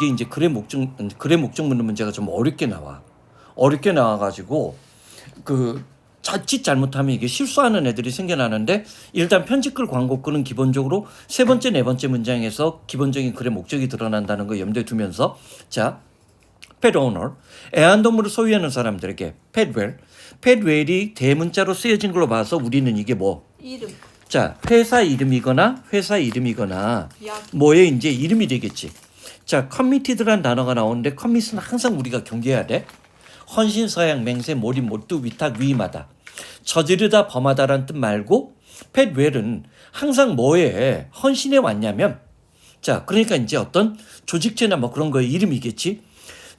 이게 이제 글의 목적 글의 목적 묻는 문제가 좀 어렵게 나와. 어렵게 나와가지고 그 자칫 잘못하면 이게 실수하는 애들이 생겨나는데 일단 편집글 광고글은 기본적으로 세 번째 네 번째 문장에서 기본적인 글의 목적이 드러난다는 거 염두에 두면서 자 pet owner 애완동물을 소유하는 사람들에게 petwell petwell이 대문자로 쓰여진 걸로 봐서 우리는 이게 뭐 이름 자, 회사 이름이거나 회사 이름이거나 약 뭐의 이제 이름이 되겠지. 자, 커미티드란 단어가 나오는데 커밋은 항상 우리가 경계해야 돼. 헌신, 서양, 맹세, 몰입, 몰두, 위탁, 위임하다. 저지르다, 범하다란 뜻 말고 펫웰은 항상 뭐에 헌신해 왔냐면 자, 그러니까 이제 어떤 조직체나 뭐 그런 거의 이름이겠지.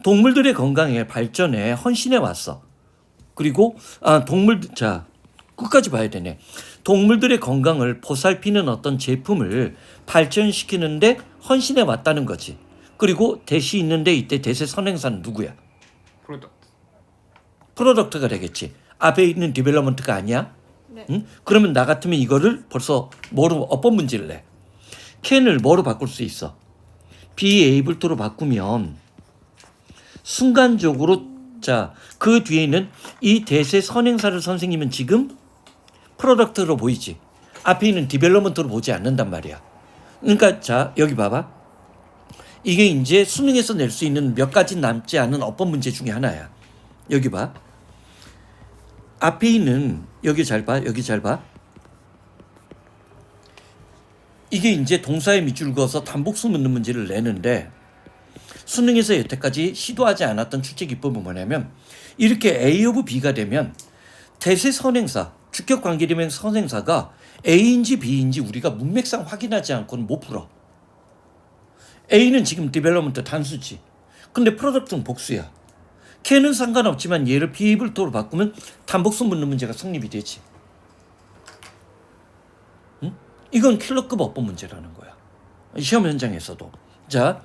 동물들의 건강에 발전에 헌신해 왔어. 그리고 아 동물 자 끝까지 봐야 되네. 동물들의 건강을 보살피는 어떤 제품을 발전시키는데 헌신해 왔다는 거지. 그리고 대시 있는데 이때 대세 선행사는 누구야? 프로덕트 프로덕트가 되겠지. 앞에 있는 디벨로먼트가 아니야? 네. 응? 그러면 나 같으면 이거를 벌써 뭐로 어법 문제를 내. 캔을 뭐로 바꿀 수 있어? be able to로 바꾸면 순간적으로 자 그 뒤에 있는 이 대세 선행사를 선생님은 지금 프로덕트로 보이지. 앞에 있는 디벨로먼트로 보지 않는단 말이야. 그러니까 자 여기 봐봐. 이게 이제 수능에서 낼 수 있는 몇 가지 남지 않은 어법 문제 중에 하나야. 여기 봐. 앞에 있는 여기 잘 봐. 여기 잘 봐. 이게 이제 동사에 밑줄 그어서 단복수 묻는 문제를 내는데 수능에서 여태까지 시도하지 않았던 출제 기법은 뭐냐면 이렇게 A 오브 B가 되면 대세 선행사, 주격 관계되면 선행사가 A인지 B인지 우리가 문맥상 확인하지 않고는 못 풀어. A는 지금 디벨로먼트 단수지. 근데 프로덕트는 복수야. 걔는 상관없지만 얘를 비이블토로 바꾸면 단복수 묻는 문제가 성립이 되지. 응? 이건 킬러급 어법 문제라는 거야. 시험 현장에서도. 자,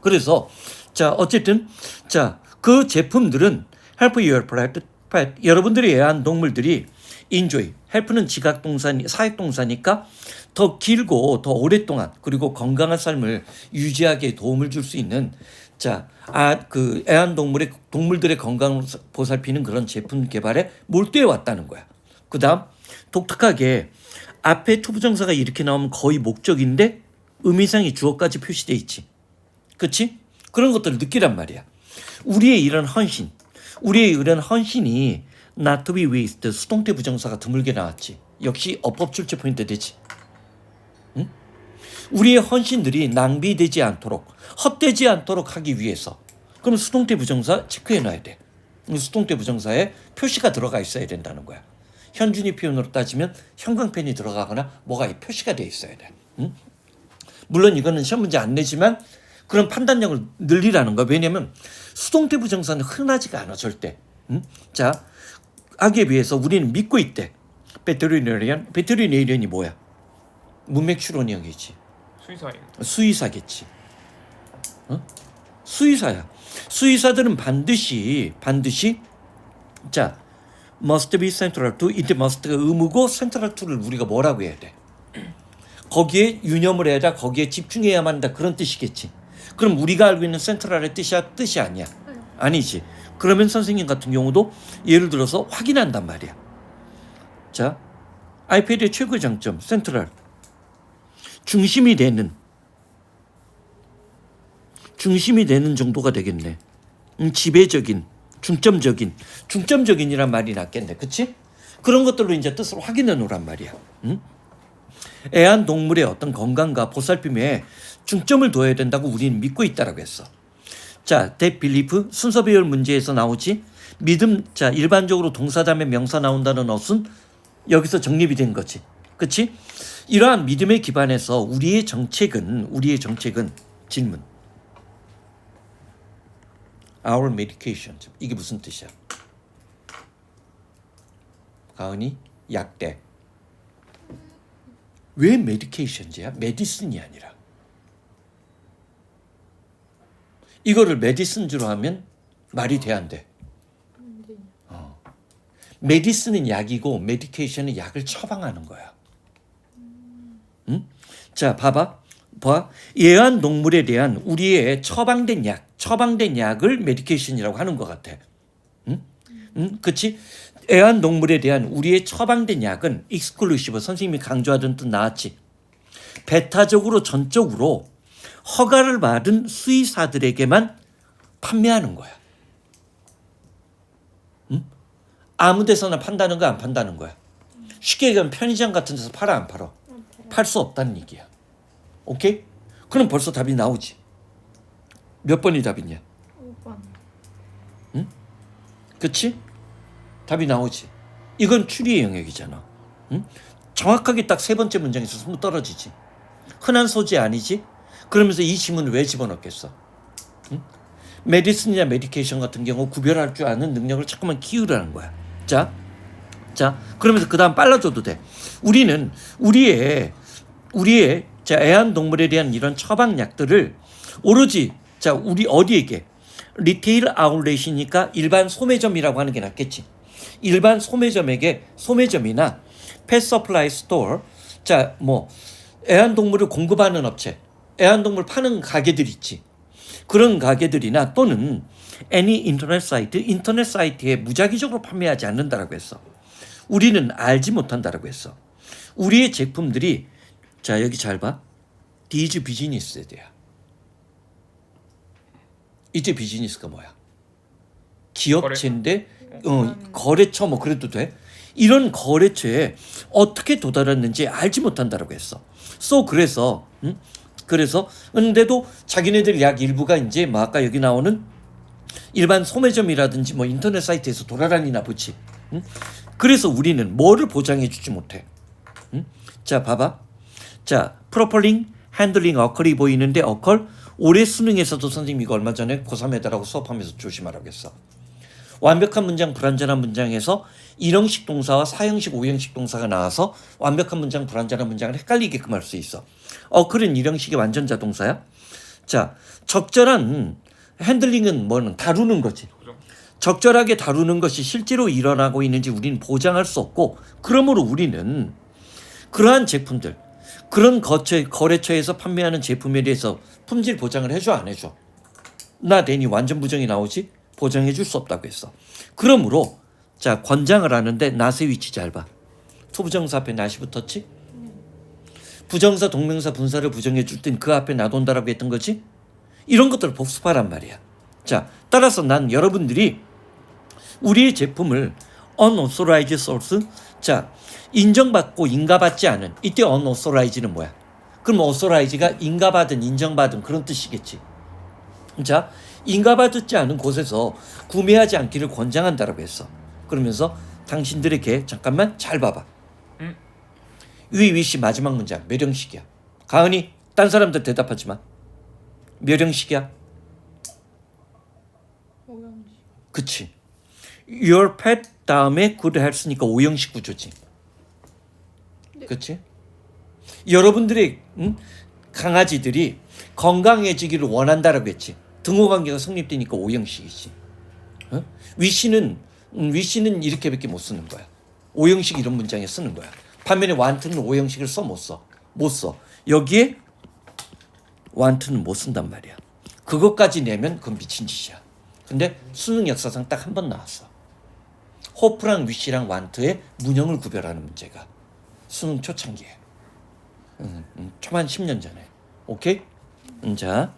그래서 자 어쨌든 자 그 제품들은 help your pet, 여러분들이 애완 동물들이 enjoy help는 지각 동사니 사역 동사니까 더 길고 더 오랫동안 그리고 건강한 삶을 유지하게 도움을 줄 수 있는 자 아 그 애완동물의 동물들의 건강을 보살피는 그런 제품 개발에 몰두해 왔다는 거야. 그다음 독특하게 앞에 투부정사가 이렇게 나오면 거의 목적인데 의미상의 주어까지 표시돼 있지. 그치? 그런 것들을 느끼란 말이야. 우리의 이런 헌신, 우리의 이런 헌신이 not to be waste 수동태 부정사가 드물게 나왔지. 역시 어법 출제 포인트 되지. 응? 우리의 헌신들이 낭비되지 않도록 헛되지 않도록 하기 위해서 그럼 수동태 부정사 체크해 놔야 돼. 수동태 부정사에 표시가 들어가 있어야 된다는 거야. 현준이 표현으로 따지면 형광펜이 들어가거나 뭐가 이 표시가 돼 있어야 돼. 응? 물론 이거는 시험 문제 안 내지만 그런 판단력을 늘리라는 거야. 왜냐면 수동태 부정사는 흔하지가 않아 절대. 응? 자, 하기에 비해서 우리는 믿고 있대. 베트리네리안, 베트리네리안이 뭐야? 문맥 추론형이지. 수의사예요 수의사겠지. 어? 수의사야. 수의사들은 반드시 반드시 자 must be central to 이때 must가 의무고 central to를 우리가 뭐라고 해야 돼? 거기에 유념을 해야 돼. 거기에 집중해야만 한다. 그런 뜻이겠지. 그럼 우리가 알고 있는 센트럴의 뜻이야 뜻이 아니야. 아니지. 그러면 선생님 같은 경우도 예를 들어서 확인한단 말이야. 자, 아이패드의 최고의 장점 센트럴 중심이 되는 중심이 되는 정도가 되겠네. 음, 지배적인, 중점적인, 중점적인이란 말이 낫겠네. 그치? 그런 것들로 이제 뜻을 확인해 놓으란 말이야. 응? 애완동물의 어떤 건강과 보살핌에 중점을 둬야 된다고 우리는 믿고 있다라고 했어. 자, 대 빌리프 순서 배열 문제에서 나오지. 믿음 자 일반적으로 동사 다음에 명사 나온다는 것은 여기서 정립이 된 거지. 그치? 이러한 믿음에 기반해서 우리의 정책은 우리의 정책은 질문. Our medication 이게 무슨 뜻이야? 가은이 약대. 왜 메디케이션즈야? 메디슨이 아니라. 이거를 메디슨즈로 하면 말이 돼 안 돼? 어. 메디슨은 약이고 메디케이션은 약을 처방하는 거야. 응? 자, 봐봐. 봐. 애완동물에 대한 우리의 처방된 약, 처방된 약을 메디케이션이라고 하는 것 같아. 응? 응? 그치? 애완 동물에 대한 우리의 처방된 약은 익스클루시브, 선생님이 강조하던 뜻 나왔지. 배타적으로 전적으로 허가를 받은 수의사들에게만 판매하는 거야. 응? 아무 데서나 판다는 거야, 안 판다는 거야. 쉽게 얘기하면 편의점 같은 데서 팔아, 안 팔아? 팔 수 없다는 얘기야. 오케이? 그럼 벌써 답이 나오지. 몇 번이 답이냐? 5번. 그치? 답이 나오지. 이건 추리의 영역이잖아. 응? 정확하게 딱 세 번째 문장에서 손 떨어지지. 흔한 소재 아니지? 그러면서 이 지문을 왜 집어넣겠어? 응? 메디슨이나 메디케이션 같은 경우 구별할 줄 아는 능력을 자꾸만 키우라는 거야. 자, 자, 그러면서 그 다음 빨라줘도 돼. 우리는 우리의 우리의 자 애완 동물에 대한 이런 처방약들을 오로지 자 우리 어디에게 리테일 아울렛이니까 일반 소매점이라고 하는 게 낫겠지. 일반 소매점에게 소매점이나 펫 서플라이 스토어 자뭐 애완동물을 공급하는 업체, 애완동물 파는 가게들 있지. 그런 가게들이나 또는 애니 인터넷 사이트, 인터넷 사이트에 무작위적으로 판매하지 않는다라고 했어. 우리는 알지 못한다라고 했어. 우리의 제품들이 자 여기 잘 봐. 디즈 비즈니스에 대야. 이제 비즈니스가 뭐야? 기업체인데 어, 거래처 뭐 그래도 돼. 이런 거래처에 어떻게 도달했는지 알지 못한다라고 했어. 소 그래서 음? 그래서 근데도 자기네들 약 일부가 이제 뭐 아까 여기 나오는 일반 소매점이라든지 뭐 인터넷 사이트에서 돌아다니나 보지. 응? 그래서 우리는 뭐를 보장해 주지 못해. 응? 자, 봐봐. 자, 프로폴링, 핸들링, 어컬이 보이는데 어컬 올해 수능에서도 선생님이 이거 얼마 전에 고3애들하고 수업하면서 조심하라고 했어. 완벽한 문장, 불완전한 문장에서 일형식 동사와 사형식, 오형식 동사가 나와서 완벽한 문장, 불완전한 문장을 헷갈리게끔 할 수 있어. 어클은 일형식의 완전 자 동사야. 자, 적절한 핸들링은 뭐는 다루는 거지. 적절하게 다루는 것이 실제로 일어나고 있는지 우리는 보장할 수 없고 그러므로 우리는 그러한 제품들 그런 거처, 거래처에서 판매하는 제품에 대해서 품질 보장을 해줘 안 해줘? 나 괜히 완전 부정이 나오지? 보장해 줄 수 없다고 했어. 그러므로 자 권장을 하는데 낫의 위치 잘 봐 투부정사 앞에 붙었지 부정사 동명사 분사를 부정해 줄 땐 그 앞에 놔둔다라고 했던 거지 이런 것들을 복습하란 말이야 자 따라서 난 여러분들이 우리의 제품을 unauthorized source 자 인정받고 인가받지 않은 이때 unauthorized는 뭐야? 그럼 authorize가 인가받은 인정받은 그런 뜻이겠지. 자 인가받지 않은 곳에서 구매하지 않기를 권장한다라고 했어. 그러면서 당신들에게 잠깐만 잘 봐봐. 음. 위위씨 마지막 문장 몇 형식이야? 가은이 딴 사람들 대답하지 마. 몇 형식이야? 5형식. 그치. Your pet 다음에 good health니까 오형식 구조지. 네. 그치? 여러분들의 음? 강아지들이 건강해지기를 원한다라고 했지. 등호관계가 성립되니까 오형식이지. 어? 위씨는 음, 위씨는 이렇게밖에 못 쓰는 거야. 오형식 이런 문장에 쓰는 거야. 반면에 완트는 오형식을 써 못 써. 못 써. 여기에 완트는 못 쓴단 말이야. 그것까지 내면 그건 미친 짓이야. 근데 수능 역사상 딱 한 번 나왔어. 호프랑 위시랑 완트의 문형을 구별하는 문제가 수능 초창기에. 음, 음, 초반 10년 전에. 오케이? 음, 자,